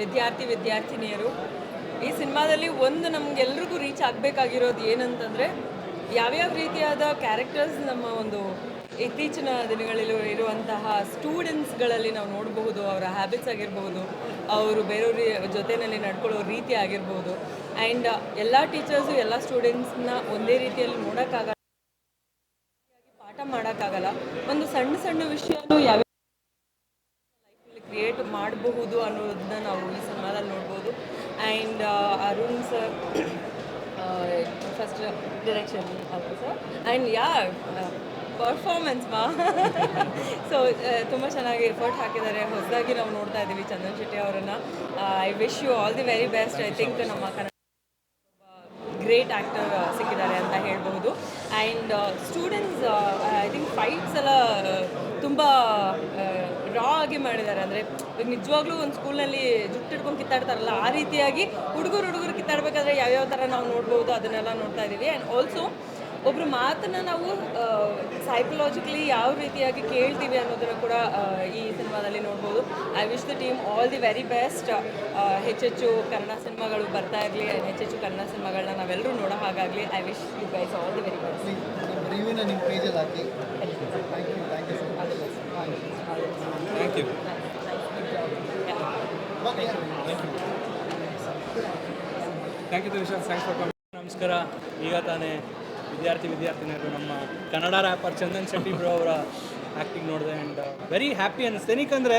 ವಿದ್ಯಾರ್ಥಿ ವಿದ್ಯಾರ್ಥಿನಿಯರು. ಈ ಸಿನಿಮಾದಲ್ಲಿ ಒಂದು ನಮಗೆಲ್ರಿಗೂ ರೀಚ್ ಆಗಬೇಕಾಗಿರೋದು ಏನಂತಂದರೆ, ಯಾವ್ಯಾವ ರೀತಿಯಾದ ಕ್ಯಾರೆಕ್ಟರ್ಸ್ ನಮ್ಮ ಒಂದು ಇತ್ತೀಚಿನ ದಿನಗಳಲ್ಲಿ ಇರುವಂತಹ ಸ್ಟೂಡೆಂಟ್ಸ್ಗಳಲ್ಲಿ ನಾವು ನೋಡಬಹುದು, ಅವರ ಹ್ಯಾಬಿಟ್ಸ್ ಆಗಿರ್ಬೋದು ಅವರು ಬೇರೆಯವ್ರ ಜೊತೆಯಲ್ಲಿ ನಡ್ಕೊಳ್ಳೋ ರೀತಿ ಆಗಿರ್ಬೋದು ಆ್ಯಂಡ್ ಎಲ್ಲ ಟೀಚರ್ಸು ಎಲ್ಲ ಸ್ಟೂಡೆಂಟ್ಸ್ನ ಒಂದೇ ರೀತಿಯಲ್ಲಿ ನೋಡೋಕ್ಕಾಗಲ್ಲ ಪಾಠ ಮಾಡೋಕ್ಕಾಗಲ್ಲ. ಒಂದು ಸಣ್ಣ ಸಣ್ಣ ವಿಷಯನೂ ಯಾವ ಮಾಡಬಹುದು ಅನ್ನೋದನ್ನ ನಾವು ಈ ಸಿನಿಮಾದಲ್ಲಿ ನೋಡ್ಬೋದು. And Arun sir first direction ಅವರು ಸರ್ ಆ್ಯಂಡ್ ಯಾ ಪರ್ಫಾರ್ಮೆನ್ಸ್ ಮಾ ಸೊ ತುಂಬ ಚೆನ್ನಾಗಿ ಎಫರ್ಟ್ ಹಾಕಿದ್ದಾರೆ. ಹೊಸದಾಗಿ ನಾವು ನೋಡ್ತಾ ಇದ್ದೀವಿ ಚಂದನ್ ಶೆಟ್ಟಿ ಅವರನ್ನು. I wish you all the very best I think ನಮ್ಮ ಕನ್ನಡ ಗ್ರೇಟ್ ಆ್ಯಕ್ಟರ್ ಸಿಕ್ಕಿದ್ದಾರೆ ಅಂತ ಹೇಳ್ಬೋದು and students I think fights ಎಲ್ಲ ತುಂಬ ರಾ ಆಗಿ ಮಾಡಿದ್ದಾರೆ. ಅಂದರೆ ಈಗ ನಿಜವಾಗ್ಲೂ ಒಂದು ಸ್ಕೂಲ್ನಲ್ಲಿ ಜುಟ್ಟು ಹಿಡ್ಕೊಂಡು ಕಿತ್ತಾಡ್ತಾರಲ್ಲ ಆ ರೀತಿಯಾಗಿ ಹುಡುಗರು ಹುಡುಗರು ಕಿತ್ತಾಡಬೇಕಾದ್ರೆ ಯಾವ್ಯಾವ ಥರ ನಾವು ನೋಡ್ಬೋದು ಅದನ್ನೆಲ್ಲ ನೋಡ್ತಾ ಇದ್ದೀವಿ. ಆ್ಯಂಡ್ ಆಲ್ಸೋ ಒಬ್ಬರು ಮಾತನ್ನು ನಾವು ಸೈಕಲಾಜಿಕಲಿ ಯಾವ ರೀತಿಯಾಗಿ ಕೇಳ್ತೀವಿ ಅನ್ನೋದನ್ನು ಕೂಡ ಈ ಸಿನಿಮಾದಲ್ಲಿ ನೋಡ್ಬೋದು. I wish the team all the very best ಹೆಚ್ಚೆಚ್ಚು ಕನ್ನಡ ಸಿನಿಮಾಗಳು ಬರ್ತಾ ಇರಲಿ ಆ್ಯಂಡ್ ಹೆಚ್ಚೆಚ್ಚು ಕನ್ನಡ ಸಿನಿಮಾಗಳನ್ನ ನಾವೆಲ್ಲರೂ ನೋಡೋ ಹಾಗಾಗಲಿ. I wish you guys all the very best ನಮ್ಮ ರಿವ್ಯೂನ ನಿಮ್ಮ ಪೇಜಲ್ಲಿ ಹಾಕಿ thank you thank you so much thank you thank you ದಿವಿಶನ್ thanks for ನಮಸ್ಕಾರ. ಈಗ ತಾನೇ ವಿದ್ಯಾರ್ಥಿ ವಿದ್ಯಾರ್ಥಿನಿಯರು ನಮ್ಮ ಕನ್ನಡ ರ್ಯಾಪರ್ ಚಂದನ್ ಶೆಟ್ಟಿ ಬ್ರೋ ಅವರ ಆ್ಯಕ್ಟಿಂಗ್ ನೋಡಿದೆ ಆ್ಯಂಡ್ ವೆರಿ ಹ್ಯಾಪಿ ಅನಿಸ್ತೆ ಏನಕ್ಕಂದರೆ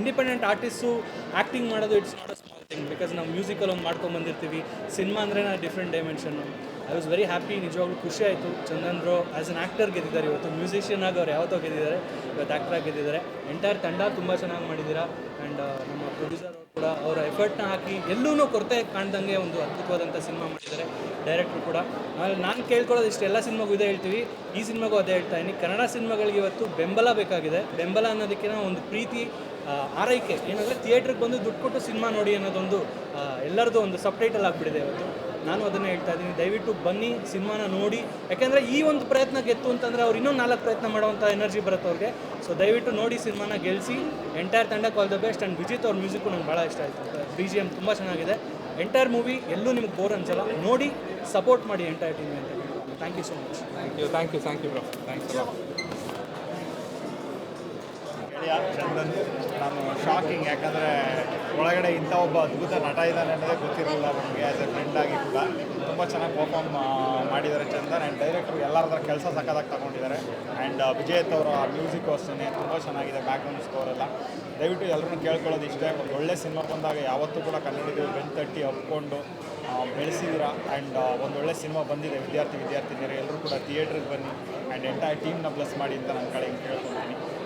ಇಂಡಿಪೆಂಡೆಂಟ್ ಆರ್ಟಿಸ್ಟು ಆ್ಯಕ್ಟಿಂಗ್ ಮಾಡೋದು it's not a small thing because ನಾವು ಮ್ಯೂಸಿಕಲ್ ಒಂದು ಮಾಡ್ಕೊಂಡು ಬಂದಿರ್ತೀವಿ. ಸಿನಿಮಾ ಅಂದ್ರೆ different dimension I was very happy ನಿಜವಾಗ್ಲೂ ಖುಷಿ ಆಯಿತು. ಚಂದನ್ರು ಆ್ಯಸ್ ಅನ್ ಆ್ಯಕ್ಟರ್ ಗೆದ್ದಿದ್ದಾರೆ ಇವತ್ತು. ಮ್ಯೂಸಿಷಿಯನ್ ಆಗಿ ಅವ್ರು ಯಾವತ್ತೋ ಗೆದ್ದಿದ್ದಾರೆ, ಇವತ್ತು ಆ್ಯಕ್ಟರ್ ಆಗಿ ಗೆದ್ದಿದ್ದಾರೆ. ಎಂಟೈರ್ ತಂಡ ತುಂಬ ಚೆನ್ನಾಗಿ ಮಾಡಿದ್ದೀರಾ? ಆ್ಯಂಡ್ ನಮ್ಮ ಪ್ರೊಡ್ಯೂಸರ್ ಅವರು ಕೂಡ ಅವರ ಎಫರ್ಟ್ನ ಹಾಕಿ ಎಲ್ಲೂ ಕೊರತೆ ಕಾಣ್ದಂಗೆ ಒಂದು ಅದ್ಭುತವಾದಂಥ ಸಿನಿಮಾ ಮಾಡಿದ್ದಾರೆ. ಡೈರೆಕ್ಟ್ರು ಕೂಡ. ಆಮೇಲೆ ನಾನು ಕೇಳ್ಕೊಳ್ಳೋದು ಇಷ್ಟು, ಎಲ್ಲ ಸಿನಿಮಾಗೂ ಇದೇ ಹೇಳ್ತೀವಿ. ಈ ಸಿನಿಮಾಗೂ ಅದೇ ಹೇಳ್ತಾ ಇದ್ದೀನಿ ಕನ್ನಡ ಸಿನಿಮಾಗಳಿಗೆ ಇವತ್ತು ಬೆಂಬಲ ಬೇಕಾಗಿದೆ. ಬೆಂಬಲ ಅನ್ನೋದಕ್ಕಿಂತ ಒಂದು ಪ್ರೀತಿ ಆರೈಕೆ. ಏನಂದರೆ ಥಿಯೇಟ್ರಿಗೆ ಬಂದು ದುಡ್ಡು ಕೊಟ್ಟು ಸಿನಿಮಾ ನೋಡಿ ಅನ್ನೋದೊಂದು ಎಲ್ಲರದ್ದು ಒಂದು ಸಬ್ಟೈಟಲ್ ಆಗಿಬಿಟ್ಟಿದೆ ಇವತ್ತು. ನಾನು ಅದನ್ನೇ ಹೇಳ್ತಾ ಇದ್ದೀನಿ ದಯವಿಟ್ಟು ಬನ್ನಿ ಸಿನಿಮಾನ ನೋಡಿ. ಯಾಕೆಂದರೆ ಈ ಒಂದು ಪ್ರಯತ್ನ ಗೆತ್ತು ಅಂತಂದರೆ ಅವ್ರು ಇನ್ನೊಂದು ನಾಲ್ಕು ಪ್ರಯತ್ನ ಮಾಡುವಂಥ ಎನರ್ಜಿ ಬರುತ್ತೆ ಅವ್ರಿಗೆ. ಸೊ ದಯವಿಟ್ಟು ನೋಡಿ ಸಿನಿಮಾನ ಗೆಲ್ಲಿಸಿ ಎಂಟೈರ್ ತಂಡಕ್ಕೆ all the best. And Vijith ಅವ್ರ ಮ್ಯೂಸಿಕ್ಕು ನಂಗೆ ಭಾಳ ಇಷ್ಟ ಆಯಿತು. ಬಿ ಜಿ ಎಂ ತುಂಬ ಚೆನ್ನಾಗಿದೆ. ಎಂಟೈರ್ ಮೂವಿ ಎಲ್ಲೂ ನಿಮ್ಗೆ ಬೋರ್ ಅನ್ಸಲ್ಲ. ನೋಡಿ ಸಪೋರ್ಟ್ ಮಾಡಿ ಎಂಟೈರ್ ಟೀಮ್ ಅಂತ thank you so much thank you thank you thank you bro thanks ಗೆಳೆಯ ಚಂದನ್? ನಾನು ಶಾಕಿಂಗ್ ಯಾಕಂದರೆ ಒಳಗಡೆ ಇಂಥ ಒಬ್ಬ ಅದ್ಭುತ ನಟ ಇದ್ದಾನೆ ಅನ್ನೋದೇ ಗೊತ್ತಿರಲಿಲ್ಲ ನಮಗೆ ಆ್ಯಸ್ ಎ ಫ್ರೆಂಡ್ ಆಗಿ ಕೂಡ ತುಂಬ ಚೆನ್ನಾಗಿ ಪರ್ಫಾರ್ಮ್ ಮಾಡಿದ್ದಾರೆ ಚಂದನ್ ಆ್ಯಂಡ್ ಡೈರೆಕ್ಟ್ರು ಎಲ್ಲರ ಕೆಲಸ ಸಕ್ಕದಾಗಿ ತಗೊಂಡಿದ್ದಾರೆ. ಆ್ಯಂಡ್ ವಿಜಯತ್ ಅವರ ಮ್ಯೂಸಿಕ್ ಅಷ್ಟೇ ತುಂಬ ಚೆನ್ನಾಗಿದೆ ಬ್ಯಾಕ್ಗ್ರೌಂಡ್ ಸ್ಕೋರ್ ಎಲ್ಲ. ದಯವಿಟ್ಟು ಎಲ್ಲರೂ ಕೇಳ್ಕೊಳ್ಳೋದು ಇಷ್ಟೇ. ಒಂದು ಒಳ್ಳೆ ಸಿನಿಮಾ ಬಂದಾಗ ಯಾವತ್ತೂ ಕೂಡ ಕನ್ನಡಿಗರು ಬೆನ್ ತಟ್ಟಿ ಒಪ್ಕೊಂಡು ಬೆಳೆಸಿದ್ದೀರಾ ಆ್ಯಂಡ್ ಒಂದು ಒಳ್ಳೆ ಸಿನಿಮಾ ಬಂದಿದೆ, ವಿದ್ಯಾರ್ಥಿ, ವಿದ್ಯಾರ್ಥಿನಿಯರು. ಎಲ್ಲರೂ ಕೂಡ ಥಿಯೇಟ್ರಿಗೆ ಬನ್ನಿ. ಆ್ಯಂಡ್ ಎಂಟೈರ್ ಟೀಮ್ನ ಪ್ಲಸ್ ಮಾಡಿ ಅಂತ ನನ್ನ ಕಡೆಯಿಂದ ಕೇಳ್ಕೊತೀನಿ.